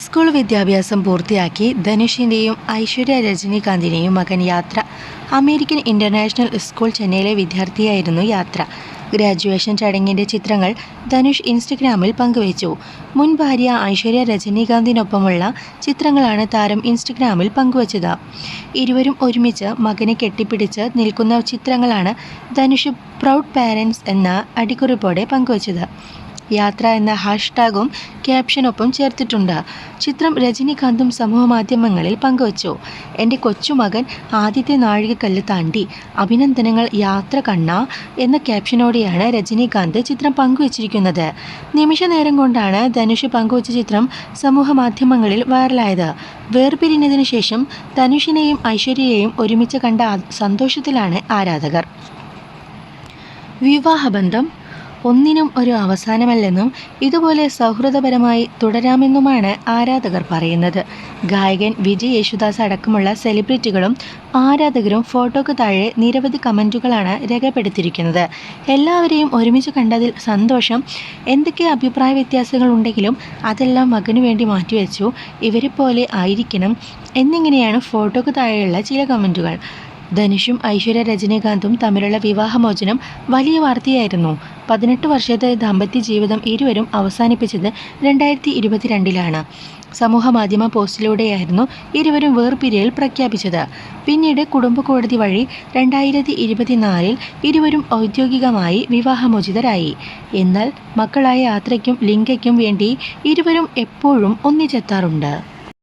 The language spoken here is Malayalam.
സ്കൂൾ വിദ്യാഭ്യാസം പൂർത്തിയാക്കി ധനുഷിന്റെയും ഐശ്വര്യ രജനീകാന്തിന്റെയും മകൻ യാത്ര. അമേരിക്കൻ ഇന്റർനാഷണൽ സ്കൂൾ ചെന്നൈയിലെ വിദ്യാർത്ഥിയായിരുന്നു യാത്ര. ഗ്രാജുവേഷൻ ചടങ്ങിന്റെ ചിത്രങ്ങൾ ധനുഷ് ഇൻസ്റ്റഗ്രാമിൽ പങ്കുവച്ചു. മുൻ ഭാര്യ ഐശ്വര്യ രജനീകാന്തിനൊപ്പമുള്ള ചിത്രങ്ങളാണ് താരം ഇൻസ്റ്റഗ്രാമിൽ പങ്കുവച്ചത്. ഇരുവരും ഒരുമിച്ച് മകനെ കെട്ടിപ്പിടിച്ച് നിൽക്കുന്ന ചിത്രങ്ങളാണ് ധനുഷ് പ്രൗഡ് പാരൻസ് എന്ന അടിക്കുറിപ്പോടെ പങ്കുവച്ചത്. യാത്ര എന്ന ഹാഷ്ടാഗും ക്യാപ്ഷനൊപ്പം ചേർത്തിട്ടുണ്ട്. ചിത്രം രജനീകാന്തും സമൂഹമാധ്യമങ്ങളിൽ പങ്കുവച്ചു. എന്റെ കൊച്ചുമകൻ ആദ്യത്തെ നാഴികക്കല്ല് താണ്ടി അഭിനന്ദനങ്ങൾ യാത്ര കണ്ണ എന്ന ക്യാപ്ഷനോടെയാണ് രജനീകാന്ത് ചിത്രം പങ്കുവച്ചിരിക്കുന്നത്. നിമിഷ നേരം കൊണ്ടാണ് ധനുഷ് പങ്കുവച്ച ചിത്രം സമൂഹ മാധ്യമങ്ങളിൽ വൈറലായത്. വേർപിരിഞ്ഞതിനു ശേഷം ധനുഷിനെയും ഐശ്വര്യയെയും ഒരുമിച്ച് കണ്ട സന്തോഷത്തിലാണ് ആരാധകർ. വിവാഹബന്ധം ഒന്നിനും ഒരു അവസാനമല്ലെന്നും ഇതുപോലെ സൗഹൃദപരമായി തുടരാമെന്നുമാണ് ആരാധകർ പറയുന്നത്. ഗായകൻ വിജയ് യേശുദാസ് അടക്കമുള്ള സെലിബ്രിറ്റികളും ആരാധകരും ഫോട്ടോക്ക് താഴെ നിരവധി കമന്റുകളാണ് രേഖപ്പെടുത്തിയിരിക്കുന്നത്. എല്ലാവരെയും ഒരുമിച്ച് കണ്ടതിൽ സന്തോഷം. എന്തൊക്കെ അഭിപ്രായ വ്യത്യാസങ്ങൾ ഉണ്ടെങ്കിലും അതെല്ലാം മകനു വേണ്ടി മാറ്റിവെച്ചു. ഇവരെ പോലെ ആയിരിക്കണം എന്നിങ്ങനെയാണ് ഫോട്ടോക്ക് താഴെയുള്ള ചില കമന്റുകൾ ധനുഷും ഐശ്വര്യ രജനീകാന്തും തമ്മിലുള്ള വിവാഹമോചനം വലിയ വാർത്തയായിരുന്നു. പതിനെട്ട് വർഷത്തെ ദാമ്പത്യ ജീവിതം ഇരുവരും അവസാനിപ്പിച്ചത് രണ്ടായിരത്തി ഇരുപത്തിരണ്ടിലാണ് സമൂഹമാധ്യമ പോസ്റ്റിലൂടെയായിരുന്നു ഇരുവരും വേർപിരിയൽ പ്രഖ്യാപിച്ചത്. പിന്നീട് കുടുംബ കോടതി വഴി രണ്ടായിരത്തി ഇരുപത്തിനാലിൽ ഇരുവരും ഔദ്യോഗികമായി വിവാഹമോചിതരായി. എന്നാൽ മക്കളായ യാത്രയ്ക്കും ലിംഗയ്ക്കും വേണ്ടി ഇരുവരും എപ്പോഴും ഒന്നിച്ചെത്താറുണ്ട്.